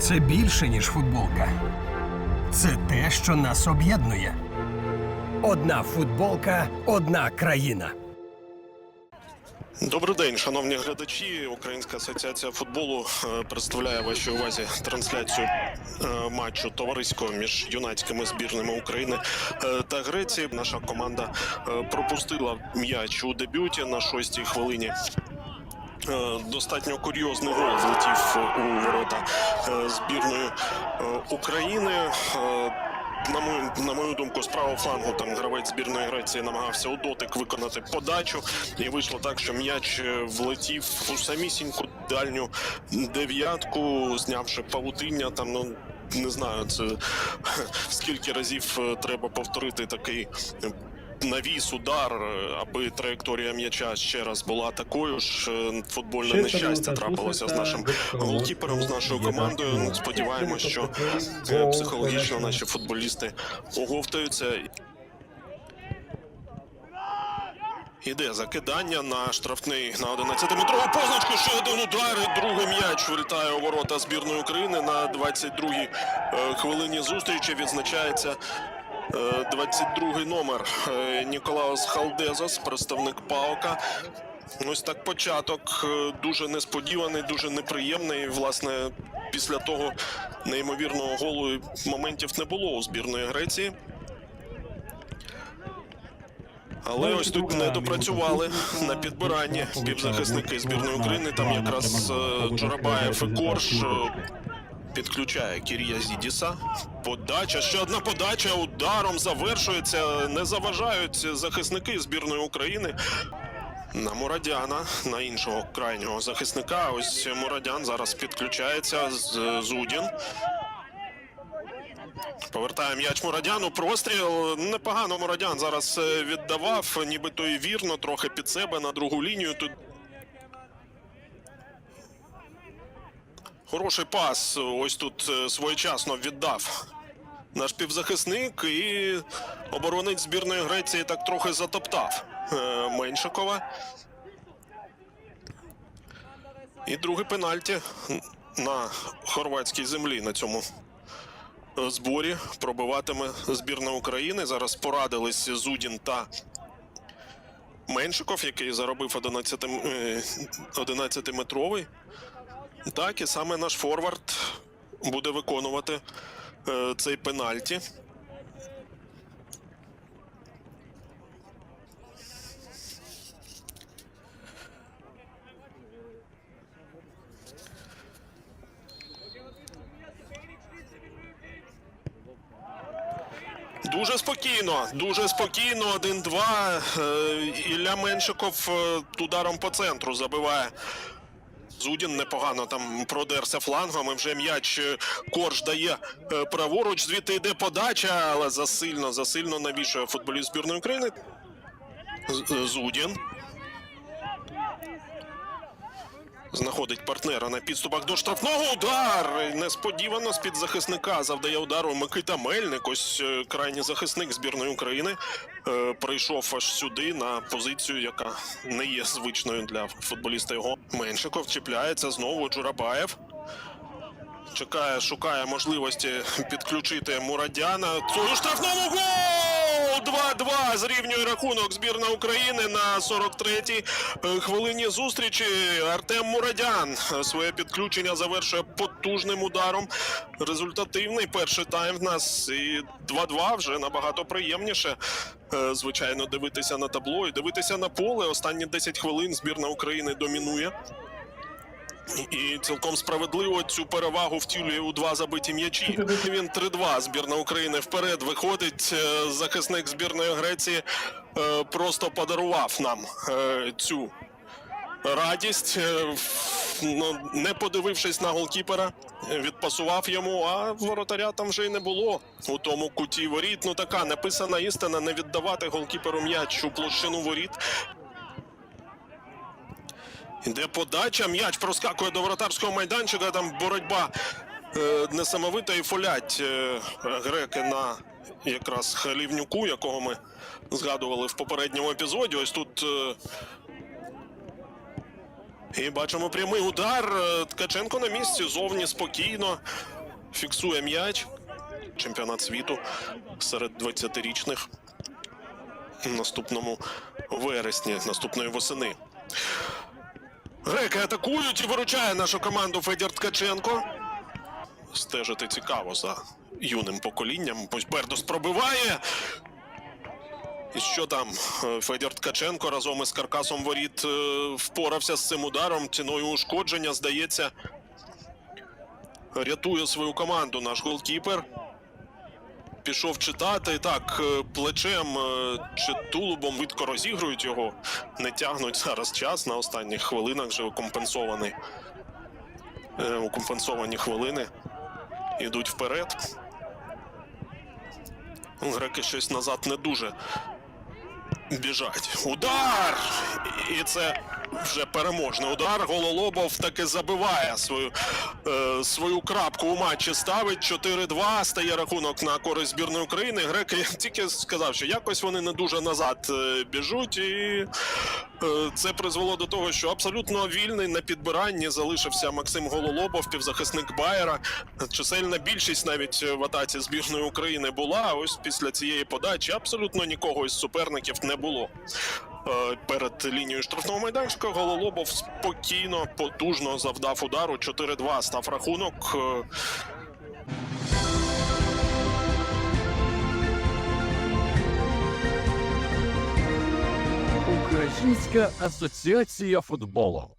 Це більше, ніж футболка. Це те, що нас об'єднує. Одна футболка, одна країна. Добрий день, шановні глядачі. Українська асоціація футболу е, представляє вашій увазі трансляцію е, матчу товариського між юнацькими збірними України е, та Греції. Наша команда пропустила м'яч у дебюті на шостій хвилині. Е, Достатньо курйозний гол влетів у ворота е, збірної е, України. Е, На мою, на мою думку, з правого флангу там гравець збірної Греції намагався у дотик виконати подачу, і вийшло так, що м'яч е, влетів у самісіньку дальню дев'ятку, знявши павутиння. Там ну не знаю, це скільки разів е, треба повторити такий. Навіс, удар, е, аби траєкторія м'яча ще раз була такою ж. Е, Футбольне нещастя трапилося з нашим голкіпером, з нашою командою. так. Сподіваємось, що Тобто, е, гол, психологічно наші футболісти оговтаються. Іде закидання на штрафний на 11-метрову позначку. Ще один удар. і Другий м'яч вилітає у ворота збірної України на 22-й е, хвилині зустрічі. Відзначається е, 22-й номер е, Ніколаус Халдезос, представник Паука. Ось так початок е, дуже несподіваний, дуже неприємний. Власне, після того неймовірного голу моментів не було у збірної Греції. Але ось тут не допрацювали на підбиранні півзахисники збірної України. Там якраз е, Джурабаєв і Корж е, підключає Кірія Зідіса. Подача, ще одна подача ударом завершується. Не заважають захисники збірної України. На Мурадяна, на іншого крайнього захисника. Ось Мурадян зараз підключається з Зудін. Повертає м'яч Мурадяну. Простріл. Непогано Мурадян зараз е, віддавав, нібито і вірно, трохи під себе на другу лінію. Тут хороший пас. Ось тут е, своєчасно віддав наш півзахисник і оборонець збірної Греції так трохи затоптав е, Меншикова. І другий пенальті на хорватській землі на цьому зборі пробиватиме збірна України. Зараз порадились Зудін та Меншиков, який заробив 11, е, 11-метровий. Так, і саме наш форвард буде виконувати е, цей пенальті. Дуже спокійно, дуже спокійно. 1-2. Е, Ілля Меншиков е, ударом по центру забиває. Зудін непогано там продерся флангом. Вже м'яч е, корж дає е, праворуч. Звідти йде подача, але засильно, засильно навішує футболіст збірної України. Е, Зудін. Знаходить партнера на підступах до штрафного удар. Несподівано з-під захисника завдає удару Микита Мельник. Ось е, крайній захисник збірної України е, прийшов аж сюди на позицію, яка не є звичною для футболіста його. Меншиков чіпляється знову Джурабаєв. Чекає, шукає можливості підключити Мурадяна. Цю штрафному гол! 2-2 зрівнює рахунок збірна України на 43-й е, хвилині зустрічі. Артем Мурадян своє підключення завершує потужним ударом. Результативний перший тайм в нас і 2-2 вже набагато приємніше. Е, Звичайно, дивитися на табло і дивитися на поле. Останні 10 хвилин збірна України домінує. І цілком справедливо цю перевагу втілює у два забиті м'ячі. Він 3-2. Збірна України вперед виходить. Е, Захисник збірної Греції е, просто подарував нам е, цю радість. Ну, не подивившись на голкіпера, відпасував йому, а воротаря там вже й не було у тому куті воріт. Ну така написана істина не віддавати голкіперу м'яч у площину воріт. Іде подача, м'яч проскакує до воротарського майданчика. Там боротьба е, несамовита і фолять е, греки на якраз Халівнюку, якого ми згадували в попередньому епізоді. Ось тут е, І бачимо прямий удар. Е, Ткаченко на місці зовні спокійно фіксує м'яч. Чемпіонат світу серед 20-річних наступному вересні, наступної восени. Греки атакують і виручає нашу команду Федір Ткаченко. Стежити цікаво за юним поколінням. Бердос пробиває. І що там? Е, Федір Ткаченко разом із каркасом воріт е, впорався з цим ударом. Ціною ушкодження, здається, рятує свою команду наш голкіпер. Пішов читати так е, плечем е, чи тулубом видко розігрують його. Не тягнуть зараз час на останніх хвилинах вже укомпенсований. Е, Укомпенсовані хвилини йдуть вперед. Греки щось назад не дуже біжать. Удар! І це вже переможний удар. Гололобов таки забиває свою, е, свою крапку у матчі. Ставить 4-2. Стає рахунок на користь збірної України. Греки тільки сказав, що якось вони не дуже назад е, біжуть, і е, це призвело до того, що абсолютно вільний на підбиранні залишився Максим Гололобов, півзахисник Байера. Чисельна більшість навіть в атаці збірної України була. Ось після цієї подачі абсолютно нікого із суперників не було. Е, Перед лінією штрафного майданчика Гололобов спокійно, потужно завдав удару. 4-2 став рахунок. Е, Українська асоціація футболу.